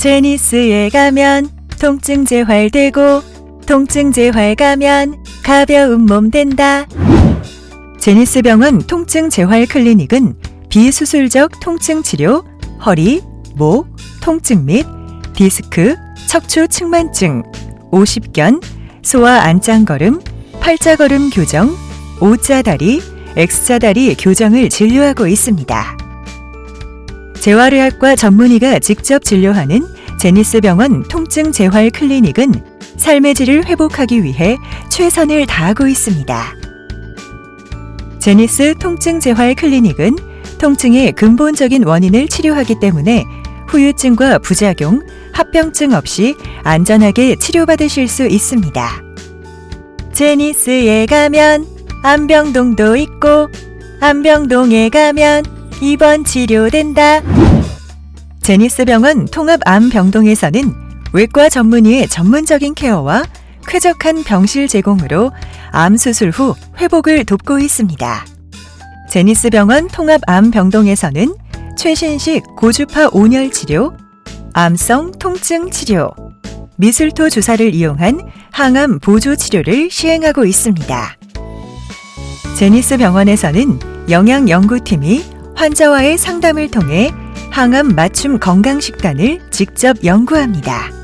제니스에 가면 통증 재활되고 통증 재활 가면 가벼운 몸 된다. 제니스 병원 통증 재활 클리닉은 비수술적 통증 치료, 허리, 목, 통증 및 디스크, 척추 측만증, 오십견, 소아 안짱걸음, 팔자걸음 교정, O자다리, X자다리 교정을 진료하고 있습니다. 재활의학과 전문의가 직접 진료하는 제니스 병원 통증 재활 클리닉은 삶의 질을 회복하기 위해 최선을 다하고 있습니다. 제니스 통증 재활 클리닉은 통증의 근본적인 원인을 치료하기 때문에 후유증과 부작용, 합병증 없이 안전하게 치료받으실 수 있습니다. 제니스에 가면 안병동도 있고 안병동에 가면 입원 치료된다. 제니스 병원 통합 암병동에서는 외과 전문의의 전문적인 케어와 쾌적한 병실 제공으로 암 수술 후 회복을 돕고 있습니다. 제니스 병원 통합 암병동에서는 최신식 고주파 온열 치료, 암성 통증 치료, 미술토 주사를 이용한 항암 보조 치료를 시행하고 있습니다. 제니스 병원에서는 영양 연구팀이 환자와의 상담을 통해 항암 맞춤 건강 식단을 직접 연구합니다.